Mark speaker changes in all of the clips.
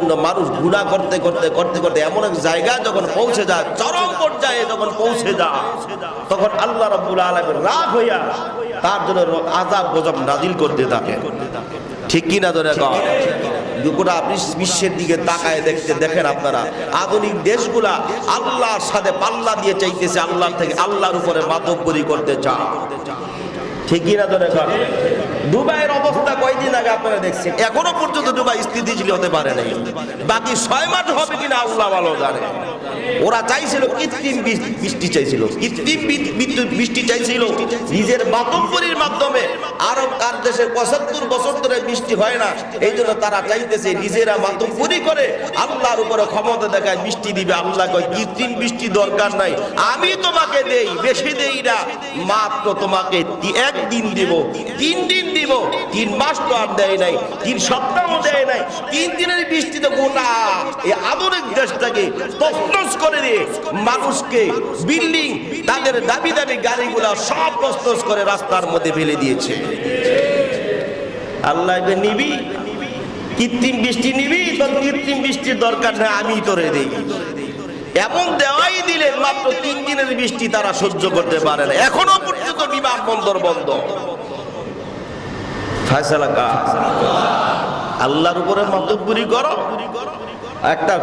Speaker 1: জন্য মানুষ গুণা করতে করতে করতে করতে এমন এক জায়গায় যখন পৌঁছে যায়, চরম পর্যায়ে যখন পৌঁছে যায়, তখন আল্লাহ রাব্বুল আলামিন রাগ হইয়া তার জন্য আযাব গজব নাজিল করতে থাকে। ঠিক কি না ধরে গোটা বিশ- বিশ্বের দিকে তাকায় দেখতে দেখেন আপনারা। আধুনিক দেশগুলা আল্লাহর সাথে পাল্লা দিয়ে চাইতেছে, আল্লাহর থেকে আল্লাহর উপরে মাতব্বরি করতে চায়। ঠিক কি না ধরে দুবাইয়ের অবস্থা কয়দিন আগে আপনারা দেখছেন? এখনও পর্যন্ত দুবাই স্থিতিশীল হতে পারে নাই। বাকি ছয় মাস হবে কিনা আল্লাহ ভালো জানে। ওরা চাইছিল কৃত্রিম বৃষ্টি- বৃষ্টি চাইছিল। কৃত্রিম বিদ্যুৎ বৃষ্টি চাইছিল। নিজের মাতব্বরির মাধ্যমে আরব আর দেশের পঁচাত্তর বছর ধরে বৃষ্টি হয় না। এই জন্য তারা চাইতেছে নিজেরা মাতব্বরি করে আল্লাহর উপরে ক্ষমতা দেখায় বৃষ্টি দিবে। আল্লাহ কয়, কৃত্রিম বৃষ্টি দরকার নাই। আমি তোমাকে দেই, বেশি দেই না। মাত্র তোমাকে একদিন দিব, তিন দিন দিব। তিন মাস তো আর দেয় নাই, তিন সপ্তাহ দেয় নাই। তিন দিনের বৃষ্টিতে গোটা এই আধুনিক দেশটাকে তসনস করে দিয়ে মানুষকে বিল্ডিং, তাদের দাবি দাবি গাড়িগুলা সব তসনস করে রাস্তার মধ্যে ফেলে দিয়েছে। আল্লাহ নিবি? কৃত্রিম বৃষ্টি নিবি? তোর কৃত্রিম বৃষ্টির দরকার নেই, আমি তোরে দেই। এমন দেওয়াই দিলেন, মাত্র তিন দিনের বৃষ্টি তারা সহ্য করতে পারে না। এখনও পর্যন্ত বিমানবন্দর বন্ধ। ফায়সালা কা আল্লাহর উপরে মতব্বরি করো। একটা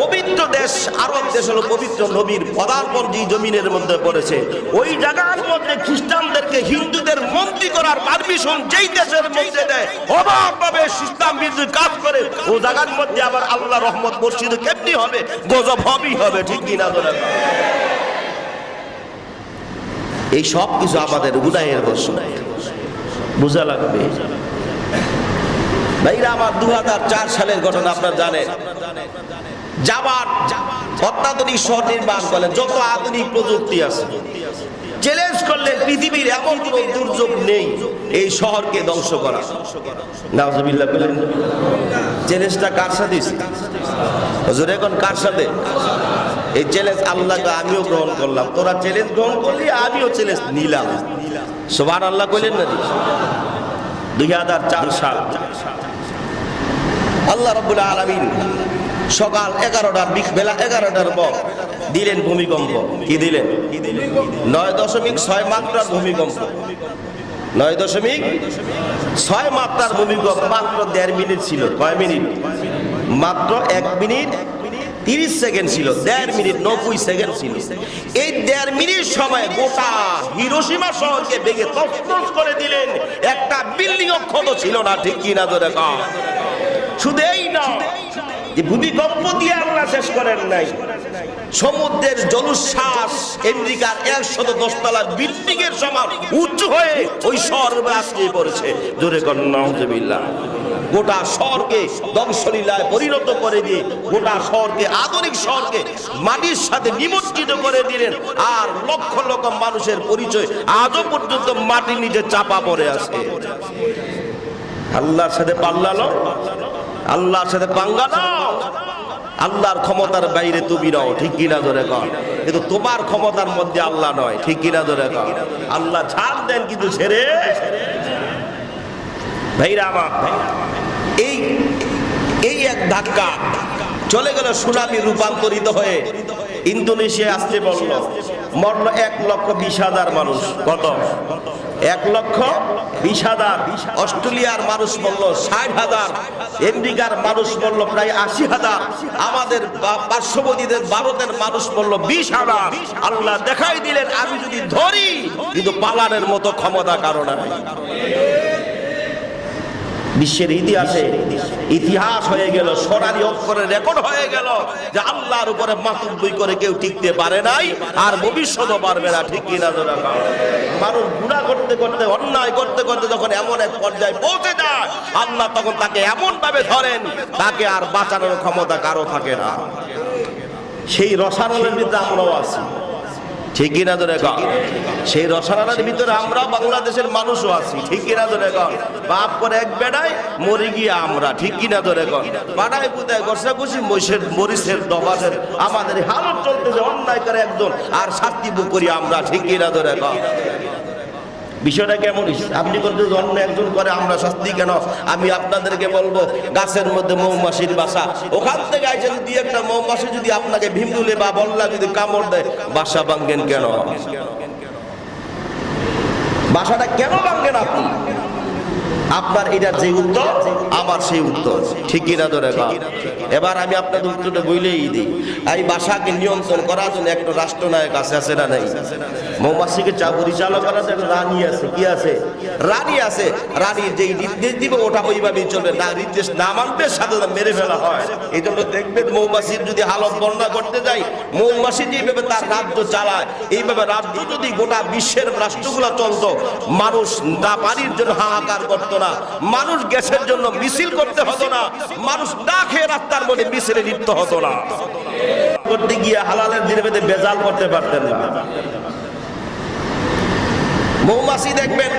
Speaker 1: পবিত্র দেশ, আরব দেশ হলো পবিত্র নবীর পদার্পণ যে জমিনের মধ্যে পড়েছে। ওই জায়গার মধ্যে খ্রিস্টানদেরকে, হিন্দুদের মন্ত্রী করার পারমিশন যেই দেশের মধ্যে দেয় অবাক ভাবে ইসলাম বিরোধী কাজ করে ও জায়গার মধ্যে আবার আল্লাহ রহমত মসজিদে কেমনি হবে? গজব হবেই হবে, ঠিক কিনা ধরে এই সব কিছু আমাদের গুনাহের দোষ বোঝা লাগবে? আমার দু হাজার চার সালের ঘটনা আপনার জানেন। যাবার অত্যাধুনিক শহর নির্মাণ করলেন যত আধুনিক প্রযুক্তি আছে চ্যালেঞ্জ করলেন পৃথিবীর এমন কোন দুর্যোগ নেই এই শহরকে ধ্বংস করা। নাউজুবিল্লাহ বলেন চ্যালেঞ্জটা কার সাথে হুজুর, এখন কার সাথে? এই চ্যালেঞ্জ আল্লাহকে আমিও গ্রহণ করলাম। তোরা চ্যালেঞ্জ গ্রহণ করলি, আমিও চ্যালেঞ্জ নিলাম। সোভান আল্লাহ কইলেন না দুই হাজার চার সাল। আল্লাহ রব্বুল আলমিন সকাল এগারোটার বেলা এগারোটার পর দিলেন ভূমিকম্প। কি দিলেন? নয় দশমিক ছয় মাত্রার ভূমিকম্প। নয় দশমিক ছয় মাত্রার ভূমিকম্প মাত্র দেড় মিনিট ছিল। কয় মিনিট? মাত্র এক মিনিট তিরিশ সেকেন্ড ছিল। দেড় মিনিট নব্বই সেকেন্ড ছিল। এই দেড় মিনিট সময় গোটা হিরোসীমা শহরকে ভেঙে তছনছ করে দিলেন। একটা বিল্ডিং ক্ষত ছিল না, ঠিক কিনা ধরে শুধু না যে ভূমিকম্প দিয়ে আল্লাহ শেষ করেন নাই। সমুদ্রের জলোচ্ছ্বাস আমেরিকার একশত দশতলা বিল্ডিং এর সমান উঁচু হয়ে ওই শহর আশ্রয় পড়েছে। জোরে কন্যা গোটা শহরকে ধ্বংসলীলায় পরিণত করে দিয়ে গোটা শহরকে আধুনিক শহরকে মাটির সাথে নিমজ্জিত করে দিলেন। আর লক্ষ লক্ষ মানুষের পরিচয় আজও পর্যন্ত মাটির নিচে চাপা পড়ে আছে। আল্লাহর সাথে পাল্লা নাও আল্লাহর সাথে পাঙ্গা নাও আল্লাহর ক্ষমতার বাইরে তুমি নাও ঠিক কিনা ধরে কর কিন্তু তোমার ক্ষমতার মধ্যে আল্লাহ নয়, ঠিক কিনা ধরে কর আল্লাহ ছাড় দেন কিন্তু ছেড়ে। ভাইরা আমার, এই এই এক ধাক্কা চলে গেল সুনামি রূপান্তরিত হয়ে। ইন্দোনেশিয়া আসতে বলল, মরল এক লক্ষ বিশ হাজার মানুষ। কত? এক লক্ষ বিশ হাজার। অস্ট্রেলিয়ার মানুষ বলল, ষাট হাজার। আমেরিকার মানুষ বলল, প্রায় আশি হাজার। আমাদের পার্শ্ববর্তীদের ভারতের মানুষ বলল, বিশ হাজার। আল্লাহ দেখাই দিলেন, আমি যদি ধরি, কিন্তু পালানের মতো ক্ষমতা কারণ নাই। বিশ্বের ইতিহাসে ইতিহাস হয়ে গেল, সোনালি অক্ষরে রেকর্ড হয়ে গেল যে আল্লাহর উপরে মাতুব্বই করে কেউ টিকতে পারে নাই আর ভবিষ্যৎও পারবে না, ঠিক কিনা খাও। মানুষ গুণা করতে করতে, অন্যায় করতে করতে যখন এমন এক পর্যায়ে পৌঁছে যায়, আল্লাহ তখন তাকে এমন ভাবে ধরেন, তাকে আর বাঁচানোর ক্ষমতা কারও থাকে না সেই রসায়নের ভিতরে আমরাও আছি ঠিক কিনা? ধরে সেই রসায়নের ভিতরে আমরা বাংলাদেশের মানুষও আছি ঠিক কিনা? ধরে বাপ করে এক বেড়ায় মরে গিয়ে আমরা ঠিক কিনা? ধরে বাড়ায় বুদায় গসাগুসি মহিষের, মরিচের ডবাসের আমাদের হালত চলতেছে অন্যায় করে একজন, আর শাস্তি বুক করি আমরা ঠিক কিনা? ধরে বিষয়টা কেমন? আপনি করতে অন্য একজন করে আমরা শাস্তি কেন? আমি আপনাদেরকে বলব, গাছের মধ্যে মৌমাছির বাসা। ওখান থেকে আইসে যদি একটা মৌমাছি যদি আপনাকে ভীমরুলে বা বল্লা যদি কামড় দেয়, বাসা ভাঙ্গেন কেন? বাসাটা কেন ভাঙ্গেন আপনি? আপনার এটা যে উত্তর, আমার সেই উত্তর। ঠিক কিনা ধরে এবার আমি আপনাদের উত্তরটা বইলেই দিই। এই বাসাকে নিয়ন্ত্রণ করার জন্য একটা রাষ্ট্রনায়ক আছে আছে না নাই? মৌমাছিকে চা পরিচালনা করার রানী আছে, কি আছে? রানী আছে, রানী যেই নির্দেশ দিবে, ওটা ওইভাবেই চলবে। না, নির্দেশ না মানবে সাথে মেরে ফেলা হয়। এই জন্য দেখবেন মৌমাছির যদি হালত বর্ণনা করতে যাই মৌমাছি যেভাবে তার রাজ্য চালায়, এইভাবে রাজ্য যদি গোটা বিশ্বের রাষ্ট্রগুলো চলতো, মানুষ না পানির জন্য হাহাকার করতো না, মানুষ গ্যাসের জন্য মিছিল করতে হতো না, মানুষ না খেয়ে রাস্তার মধ্যে মিছিলে লিপ্ত হতো না। করতে গিয়ে হালালের দিনে বেজাল করতে পারতেন না। মৌমাছি দেখবেন,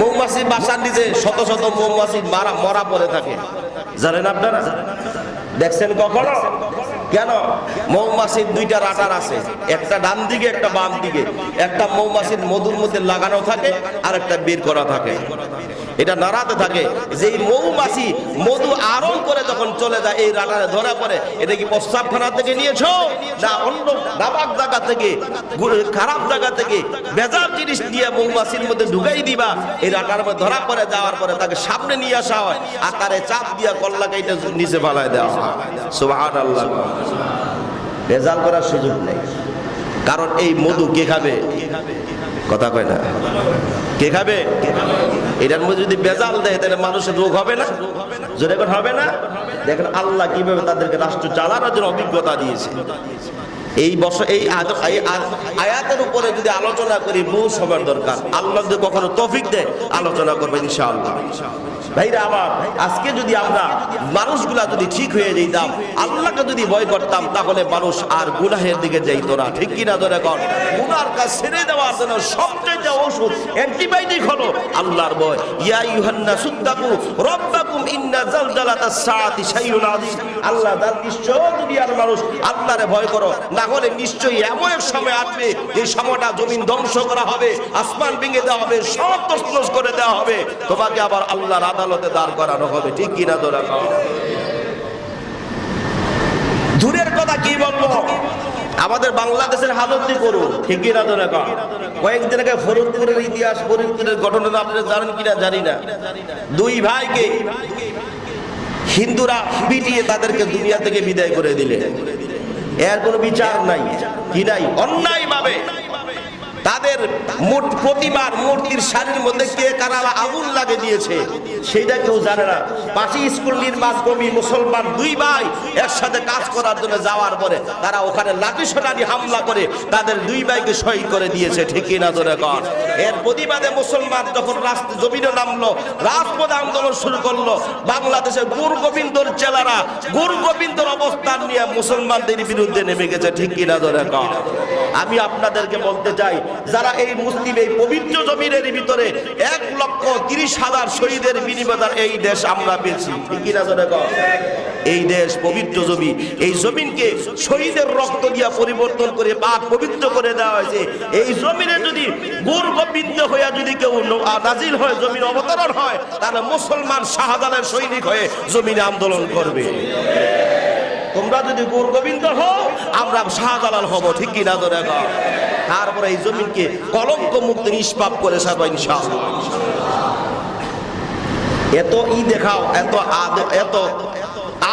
Speaker 1: মৌমাছি বাসার নিচে শত শত মৌমাছি মারা, মরা পড়ে থাকে। জানেন আপনারা? দেখছেন কখনো? কেন? মৌমাছির দুইটা রাটার আছে, একটা ডান দিকে, একটা বাম দিকে। একটা মৌমাছির মধুর মধ্যে লাগানো থাকে আর একটা বের করা থাকে। এটা নাড়াতে থাকে। যে মৌমাছি মধু আরম করে যখন চলে যায়, এই রাটারে ধরা পড়ে, এটা কি প্রস্তাবখানা থেকে নিয়েছো? না অন্য নাবাক জায়গা থেকে খারাপ জায়গা থেকে বেজার জিনিস নিয়ে মৌমাছির মধ্যে ঢুকাই দিবা। এই রাটার মধ্যে ধরা পড়ে, যাওয়ার পরে তাকে সামনে নিয়ে আসা হয়। আর তারে চাপ দিয়া কল্লাকে এটা নিচে ফালায় দেওয়া হয়। সুবহানাল্লাহ। রেজাল্ট করার সুযোগ নেই। কারণ এই মধু কে খাবে? কথা কয় না। কে খাবে? এটার মধ্যে যদি বেজাল দেয়, তাহলে মানুষের রোগ হবে না। এখন হবে না? দেখেন আল্লাহ কীভাবে তাদেরকে রাষ্ট্র চালানোর জন্য অভিজ্ঞতা দিয়েছে। এই বছর, এই আয়াতের উপরে যদি আলোচনা করি বহু সময়ের দরকার। আল্লাহ যদি কখনো তফিক দেয়, আলোচনা করবেন ইনশাআল্লাহ। ভাইরা আমার, আজকে যদি আমরা মানুষগুলা যদি ঠিক হয়ে যেতাম আল্লাহকে যদি ভয় করতাম, তাহলে মানুষ আর গুনাহের দিকে যাইতো না। ঠিক কিনা ধরে কর গুনার কাজ ছেড়ে দেওয়ার জন্য সবচেয়ে ওষুধ, অ্যান্টিবায়োটিক হলো আল্লাহর ভয়। ইয়া ইউহান্না সুদ্দাকু রব্বাকুম ইন্না জালজালাতাস সাআতি শাইউন আযীম। আল্লাহ তার নিশ্চয় দুনিয়ার মানুষ আল্লাহরে ভয় করো, না হলে নিশ্চয়ই এমন এক সময় আসবে, যে সময়টা জমিন ধ্বংস করা হবে, আসমান ভেঙে দেওয়া হবে, সব তসনস করে দেওয়া হবে। তোমাকে আবার আল্লাহর আদালতে দাঁড় করানো হবে। ঠিক কিনা ধরা দূরের কথা কি বলব? আমাদের বাংলাদেশের হালত করু ঠিক কিনা রেখা কয়েকদিন আগে ফরিদপুরের ইতিহাস, ফরিদপুরের ঘটনা আপনারা জানেন কিনা? জানি না। দুই ভাইকে হিন্দুরা পিটিয়ে তাদেরকে দুনিয়া থেকে বিদায় করে দিলে। এর কোনো বিচার নাই। কি নাই? অন্যায় ভাবে তাদের মূর্তি প্রতিমার মূর্তির শাড়ির মধ্যে কে কারা আগুন লাগে দিয়েছে সেটা কেউ জানে না। পাশে স্কুল নির্মাণ কর্মী মুসলমান দুই ভাই একসাথে কাজ করার জন্য যাওয়ার পরে তারা ওখানে লাঠি সোনালি হামলা করে তাদের দুই ভাইকে শহীদ করে দিয়েছে ঠিকই না ধরে কর এর প্রতিবাদে মুসলমান যখন রাস্তা জমিনে নামলো, রাজপথে আন্দোলন শুরু করল, বাংলাদেশের গুর গোবিন্দর চেলারা গুরু গোবিন্দর অবস্থান নিয়ে মুসলমানদের বিরুদ্ধে নেমে গেছে, ঠিক কিনা ধরে কর আমি আপনাদেরকে বলতে চাই যারা এই মুসলিম, এই পবিত্র জমিনের ভিতরে এক লক্ষ তিরিশ হাজার শহীদের বিনিময় এই দেশ আমরা পেয়েছি। কিনা ধরে এই দেশ পবিত্র জমি, এই জমিনকে শহীদের রক্ত দিয়া পরিবর্তন করে পাক পবিত্র করে দেওয়া হয়েছে। এই জমিনে যদি গুর গোবিন্দ হইয়া যদি কেউ নাজিল হয়, জমিন অবতরণ হয়, তাহলে মুসলমান শাহজালালের সৈনিক হয়ে জমিনে আন্দোলন করবে। তোমরা যদি গুর গোবিন্দ হও, আমরা শাহজালাল হব, ঠিক কিনা ধরে তারপরে এই জমিনকে কলঙ্ক মুক্ত নিষ্পাপ করে সারবা ইনশাআল্লাহ। এত ই দেখাও, এত এত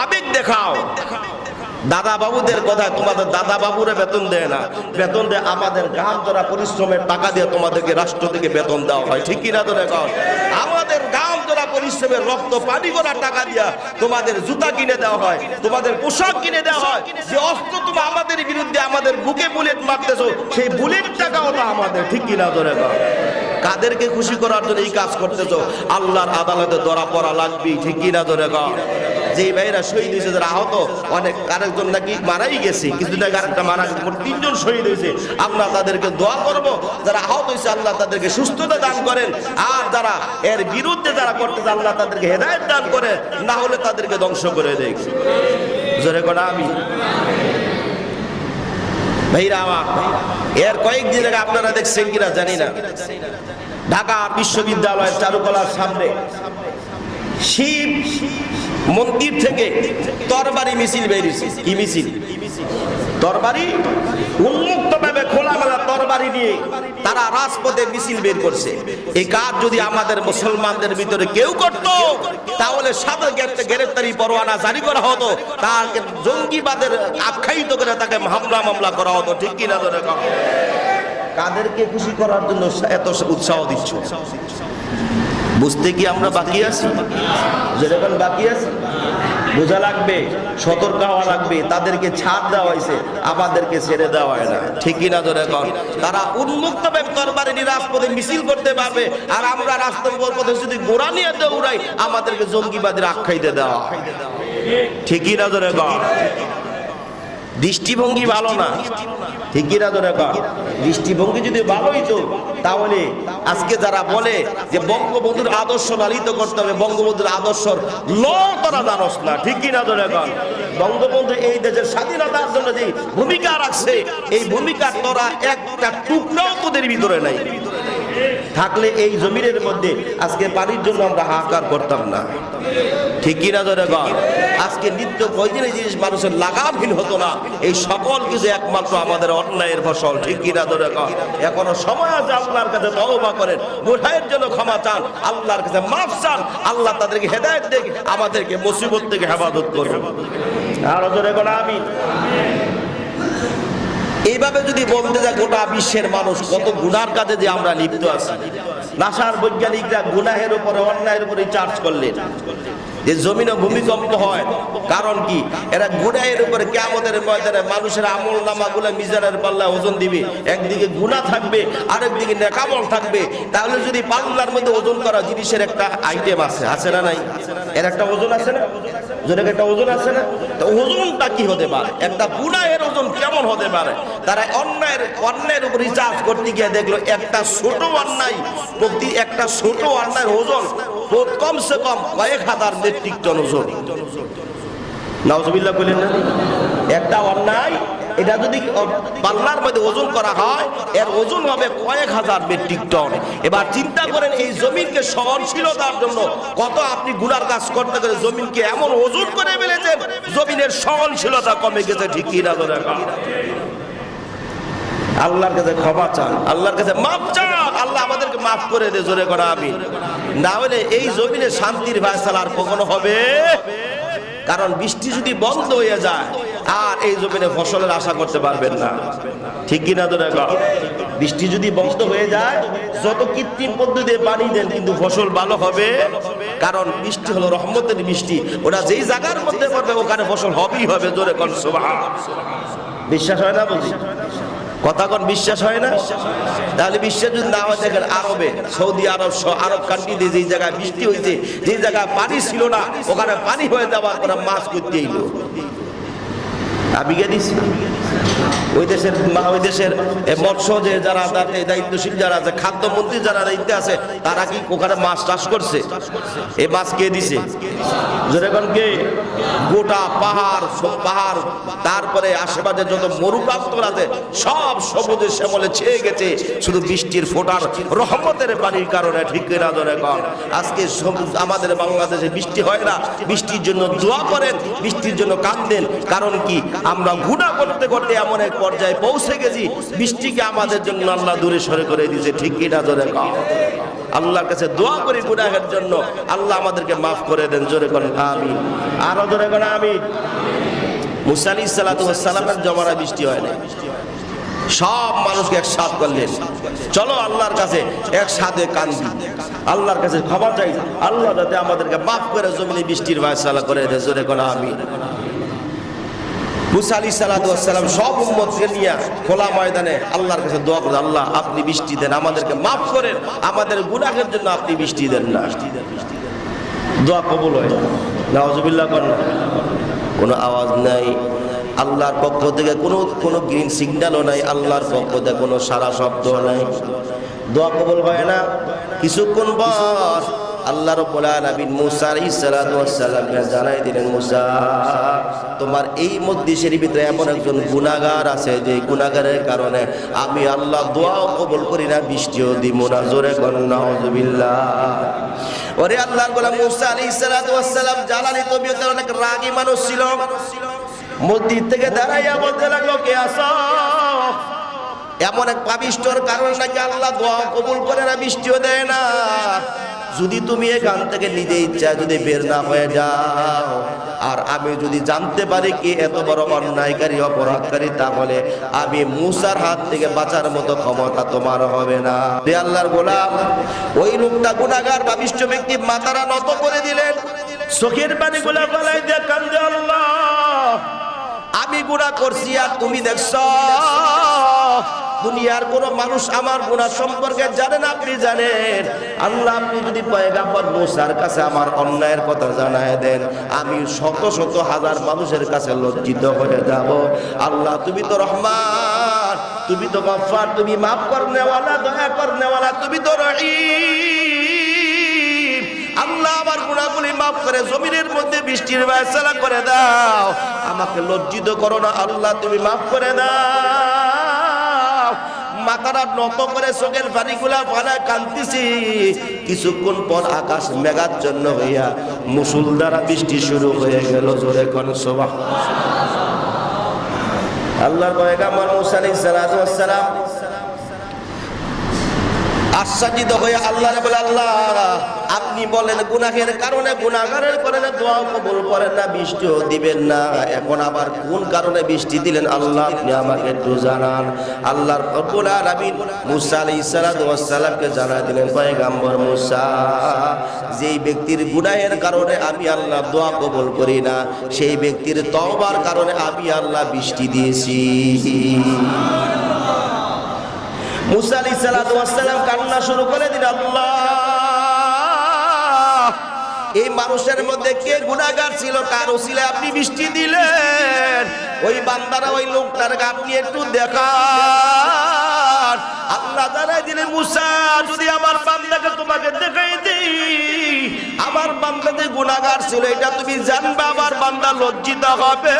Speaker 1: আবেগ দেখাও। দাদা বাবুদের কথা তোমাদের দাদা বাবুরে বেতন দেয় না। বেতন দেয় আমাদের গান ধরা পরিশ্রমের টাকা দিয়ে তোমাদেরকে রাষ্ট্র থেকে বেতন দেওয়া হয়, ঠিক কিনা দেখো? আমাদের গাম পরিশ্রমের রক্ত পানি করা টাকা দিয়া তোমাদের জুতা কিনে দেওয়া হয়, তোমাদের পোশাক কিনে দেওয়া হয়। যে অস্ত্র তুমি আমাদের বিরুদ্ধে আমাদের বুকে বুলেট মারতেছো, সেই বুলেট টাকাও তো আমাদের, ঠিক কিনা ধরে কাদেরকে খুশি করার জন্য এই কাজ করতেছো? আল্লাহর আদালতে ধরা পড়া লাগবে ঠিক কিনা ধরে যে ভাইরা শহীদ হয়েছে, যারা আহত, অনেক আরেকজন নাকি মারাই গেছে। কিছুদিন আগে আরেকটা মারা গেছে তিনজন শহীদ হয়েছে। আমরা তাদেরকে দোয়া করব, যারা আহত হয়েছে, আল্লাহ তাদেরকে সুস্থতা দান করেন। আর যারা এর বিরুদ্ধে যারা করতেছে, আল্লাহ তাদেরকে হেদায়ত দান করেন। না হলে তাদেরকে ধ্বংস করে দেয়। জোরে করা আমি ভাইরা আমার, এর কয়েকদিন আগে আপনারা দেখছেন কিনা জানি না। ঢাকা বিশ্ববিদ্যালয়ের চারুকলার সামনে শিব মন্দির থেকে তরবারি মিছিল বেরিয়েছে কি মিছিল? তরবারি উন্মুক্ত ভাবে খোলামেলা তরবারি নিয়ে তারা রাজপথে মিছিল বের করছে। এই কাজ যদি আমাদের মুসলমানদের ভিতরে কেউ করত, তাহলে গ্রেপ্ত- গ্রেপ্তারি পরোয়ানা জারি করা হতো। তাকে জঙ্গিবাদের আখ্যায়িত করে তাকে হামলা মামলা করা হতো। ঠিক কিনা ধরে? কাদেরকে খুশি করার জন্য এত উৎসাহ দিচ্ছ? বুঝতে কি আমরা বাকি আছি? যেরকম বাকি আছি, বোঝা লাগবে, সতর্ক হওয়া লাগবে, তাদেরকে ছাড় দেওয়া হয়েছে, আমাদেরকে ছেড়ে দেওয়া হয় না। ঠিকই না ধরে কর তারা উন্মুক্ত তরবারে রাজপথে মিছিল করতে পারবে, আর আমরা রাষ্ট্রপথে যদি গোড়া নিয়ে দৌড়াই, আমাদেরকে জঙ্গিবাদের আখ্যাইতে দেওয়া ঠিকই না ধরে কর দৃষ্টিভঙ্গি ভালো না। ঠিকই না ধরে কর দৃষ্টিভঙ্গি যদি ভালোই তো, তাহলে আজকে যারা বলে যে বঙ্গবন্ধুর আদর্শ লালিত করতে হবে, বঙ্গবন্ধুর আদর্শ ল তারা জানস না, ঠিকই না ধরে বঙ্গবন্ধু এই দেশের স্বাধীনতার জন্য যে ভূমিকা রাখছে, এই ভূমিকার তোরা একটা টুকরাও তোদের ভিতরে নাই। থাকলে এই জমিনের মধ্যে আজকে পানির জন্য আমরা হাহাকার করতাম না। ঠিক কিনা ধরে আজকে নিত্য প্রয়োজনীয় জিনিস মানুষের লাগামহীন হতো না। এই সকল কিছু একমাত্র আমাদের অন্যায়ের ফসল। ঠিক কিনা ধরে এখনও সময় আছে আল্লাহর কাছে তওবা করেন। মুঠাইয়ের জন্য ক্ষমা চান, আল্লাহর কাছে মাফ চান। আল্লাহ তাদেরকে হেদায়েত দেখ আমাদেরকে মুসিবত থেকে হেফাজত করুন। আর ধরে আমি এইভাবে যদি বলতে যায়, গোটা বিশ্বের মানুষ কত গুনার কাজে যে আমরা লিপ্ত আছি। নাসার বৈজ্ঞানিকরা গুনাহের উপরে, অন্যায়ের উপরে চার্জ করলেন। যে জমিনে ভূমিকম্প হয়, কারণ কি? এরা গুনাহের উপরে কেমতের ময়দানে মানুষের আমল নামা নামাগুলো মিজানের পাল্লা ওজন দিবে। একদিকে গুনাহ থাকবে, আরেকদিকে নেকামল থাকবে। তাহলে যদি পাল্লার মধ্যে ওজন করা জিনিসের একটা আইটেম আছে আছে না নাই? এর একটা ওজন আছে না? ওজনের একটা ওজন আছে না? তো ওজনটা কি হতে পারে? একটা গুণায়ের ওজন কেমন হতে পারে? তারা অন্যায়ের অন্যায়ের উপর রিচার্জ করতে গিয়ে দেখল, একটা ছোট অন্যায়, প্রতি একটা ছোট অন্যায়ের ওজন কমসে কম কয়েক হাজার মেট্রিক টন ওজন। নাউজুবিল্লাহ বললেন না। একটা অন্যায়, এটা যদি পাল্লার মধ্যে ওজন করা হয়, এর ওজন হবে কয়েক হাজার মেট্রিক টন। এবার চিন্তা করেন, এই জমিনকে সহনশীলতার জন্য কত আপনি গুনার কাজ করতে গেলে জমিনকে এমন ওজন করে ফেলেছেন, জমিনের সহনশীলতা কমে গেছে, ঠিক কি না ধরে আল্লাহর কাছে ক্ষমা চান, আল্লাহর কাছে মাফ চান, আল্লাহ আমাদেরকে মাফ করে দে, জোরে করা আমি না হলে এই জমিনে শান্তির ফয়সালা আর কখনো হবে? কারণ বৃষ্টি যদি বন্ধ হয়ে যায়, আর এই জমিনে ফসলের আশা করতে পারবেন না। ঠিক কিনা তো দেখো? বৃষ্টি যদি বন্ধ হয়ে যায়, যত কৃত্রিম পদ্ধতিতে পানি দেন কিন্তু ফসল ভালো হবে। কারণ বৃষ্টি হলো রহমতের বৃষ্টি। ওটা যেই জায়গার মধ্যে পড়বে, ওখানে ফসল হবেই হবে, জোরে বিশ্বাস হয় না বলছি? কথা কোন বিশ্বাস হয় না? তাহলে বিশ্বাস যদি না হয়, দেখেন আরবে, সৌদি আরব আরব কান্ট্রিতে যেই জায়গায় বৃষ্টি হয়েছে যে জায়গায় পানি ছিল না, ওখানে পানি হয়ে যাওয়ার পরে মাছ করতে এলো। আমি গিয়ে দিছি। ওই দেশের ওই দেশের এ, মৎস্য যে যারা দায়িত্বশীল যারা আছে খাদ্যমন্ত্রী যারা দায়িত্বে আছে তারা কি ওখানে মাছ চাষ করছে? এই মাছ কে দিছে? যেরকম কে? গোটা পাহাড় পাহাড় তারপরে আশেপাশে যত মরুপ্রান্তর আছে সব সবুজে শ্যামলে ছেয়ে গেছে। শুধু বৃষ্টির ফোটার রহমতের পানির কারণে ঠিক না ধরে কর আজকে আমাদের বাংলাদেশে বৃষ্টি হয় না। বৃষ্টির জন্য দোয়া করেন বৃষ্টির জন্য কান্দেন। কারণ কি? আমরা গুণা করতে করতে এমন এক পর্যায়ে পৌঁছে গেছি, বৃষ্টিকে আমাদের জন্য আল্লাহ দূরে সরে করে দিয়েছে। ঠিক কি না ধরে আল্লাহর কাছে দোয়া করি গুনাহের জন্য। আল্লাহ আমাদেরকে মাফ করে দেন, জোরে করেন আমি আরও জোরে করেন আমি মুসা আলী সালামের জমানা বৃষ্টি হয় না সব মানুষকে একসাথ করলেন। চলো আল্লাহর কাছে একসাথে কান্দি। আল্লাহর কাছে ক্ষমা চাই। আল্লাহ যাতে আমাদেরকে মাফ করে জমিনে বৃষ্টির ফয়সালা করে দেয় জোরে কোন আমি মুসা আলী সালাম সব উম্মতকে নিয়ে খোলা ময়দানে আল্লাহর কাছে দোয়া করে আল্লাহ, আপনি বৃষ্টি দেন, আমাদেরকে মাফ করেন, আমাদের গুনাহের জন্য আপনি বৃষ্টি দেন না। দোয়া কবুল হয়। নাওজুবিল্লাহ করেন কোনো আওয়াজ নাই। আল্লাহর পক্ষ থেকে কোনো কোনো গ্রিন সিগন্যালও নাই। আল্লাহর পক্ষ থেকে কোনো সারা শব্দ নাই। দোয়া কবুল হয় না। কিছুক্ষণ পর আল্লাহ রব্বুল আলামিন মুসা আলাইহিস সালাতু ওয়াস সালামকে জানাই দিলেন, মুসা, তোমার এই মধ্যে ভিতরে এমন একজন গুনাহগার আছে যে গুনাহগারের কারণে আমি আল্লাহ দোয়াও কবুল করি না, বৃষ্টিও দিব না, জোরে কোন নাউজুবিল্লাহ। ওরে আল্লাহর গোলাম মুসা আলাইহিস সালাতু ওয়াস সালাম জালালি তবিয়তের অনেক রাগী মানুষ ছিল। মসজিদ থেকে দাঁড়াইয়া বলতে লাগল, কে আসো এমন এক পাবিষ্টর কারণ নাকি আল্লাহ দোয়া কবুল করে না, বৃষ্টিও দেয় না। যদি তুমি এখান থেকে নিজে ইচ্ছা যদি বের না হয়ে যাও, আর আমি যদি জানতে পারি কি এত বড় অন্যায়কারী, অপরাধকারী, তাহলে আমি মুসার হাত থেকে বাঁচার মতো ক্ষমতা তোমার হবে না। রে আল্লাহর গোলাম, ওই লোকটা গুণাগার পাবিষ্ট ব্যক্তি মাতারা নত করে দিলেন। চোখের পানি গোলা গলায় দিয়ে কান্দে আমি গুণা করছি আর তুমি দেখছ? দুনিয়ার কোন মানুষ আমার গুণা সম্পর্কে জানেন আপনি জানেন। আল্লাহ, আপনি যদি পয়গাম্বর মুসার কাছে আমার অন্যায়ের কথা জানায় দেন, আমি শত শত হাজার মানুষের কাছে লজ্জিত হয়ে যাব। আল্লাহ, তুমি তো রহমান, তুমি তো গফফার, তুমি মাফ করনেওয়ালা দয়া করনেওয়ালা তুমি তো রহিম। গুণাগুলি মাফ করে, জমিনের মধ্যে বৃষ্টির ব্যবস্থা করে দাও। আমাকে লজ্জিত করো না, আল্লাহ, তুমি মাফ করে দাও। মাথাটা নত করে চোখের পানিগুলা পানা কান্দিছি কিছুক্ষণ পর আকাশ মেঘাচ্ছন্ন হইয়া মুসুল দ্বারা বৃষ্টি শুরু হয়ে গেল, জোরে কোন সোভা আল্লাহর পয়গাম্বর মুসা আলাইহিস সালাম আশ্বাসিত হয়ে আল্লাহ বলে আল্লাহ আপনি বলেন, গুনাহের কারণে গুনাগারের কারণে দোয়া কবুল করেন না, বৃষ্টিও দিবেন না। এখন আবার কোন কারণে বৃষ্টি দিলেন আল্লাহ? আপনি আমাকে একটু জানান। আল্লাহর রব্বুল আলামিন মুসা সালামকে জানাই দিলেন, পয়গাম্বর মুসা, যেই ব্যক্তির গুনাহের কারণে আমি আল্লাহ দোয়া কবুল করি না, সেই ব্যক্তির তওবার কারণে আমি আল্লাহ বৃষ্টি দিয়েছি। মুসা সালাম কান্না শুরু করে দিন আল্লাহ, এই মানুষের মধ্যে কে গুণাগার ছিল? কার ওসিলে আপনি বৃষ্টি দিলেন? ওই বান্দারা ওই লোকটার আপনি একটু দেখান। আল্লাহ যদি আমার বান্দাকে তোমাকে দেখাই দিই, আমার বান্দাতে গুনাহগার ছিল, এটা তুমি জানবা, আমার বান্দা লজ্জিত হবে।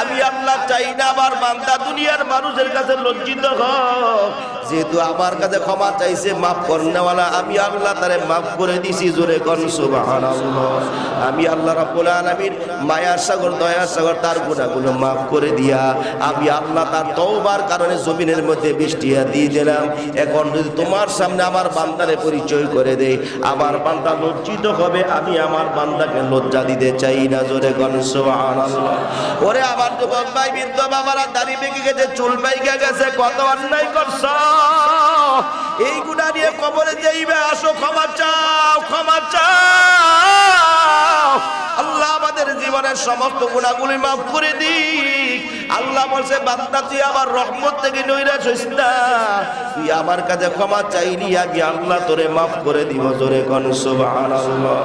Speaker 1: আমি আল্লাহ চাই না, আমার বান্দা দুনিয়ার মানুষের কাছে লজ্জিত হোক। যেহেতু আমার কাছে ক্ষমা চাইছে, মাফ করনেওয়ালা, আমি আল্লাহ তারে মাফ করে দিছি, জোরে আমি আল্লাহ রাব্বুল আলামিন মায়ার সাগর, দয়ার সাগর, তার গুনাহগুলো মাফ করে দিয়া, আমি আল্লাহ তার তওবার কারণে জমিনের মধ্যে বৃষ্টিয়া দিয়ে দিলাম। এখন যদি তোমার সামনে আমার বান্দারে পরিচয় করে দেই, আমার বান্দা লজ্জিত হবে, আমি আমার বান্দাকে লজ্জা দিতে চাই না, জোরে কন ওরে আমার যুবক ভাই, বৃদ্ধ বাবারা, দাড়ি পেকে গেছে, চুল পাইকে গেছে, কত অন্যায় করছ? এই গুণা নিয়ে কবরে যাইবে, আসো, ক্ষমা চাও ক্ষমা চাও। আল্লাহ আমাদের জীবনের সমস্ত গুণাগুলি মাফ করে দিক। আল্লাহ বলছে, বান্দা, তুই আমার রহমত থেকে নৈরাশ হইস না। তুই আমার কাছে ক্ষমা চাইলি আমি আল্লাহ তোরে মাফ করে দিব। জোরে কোন, সুবহানাল্লাহ।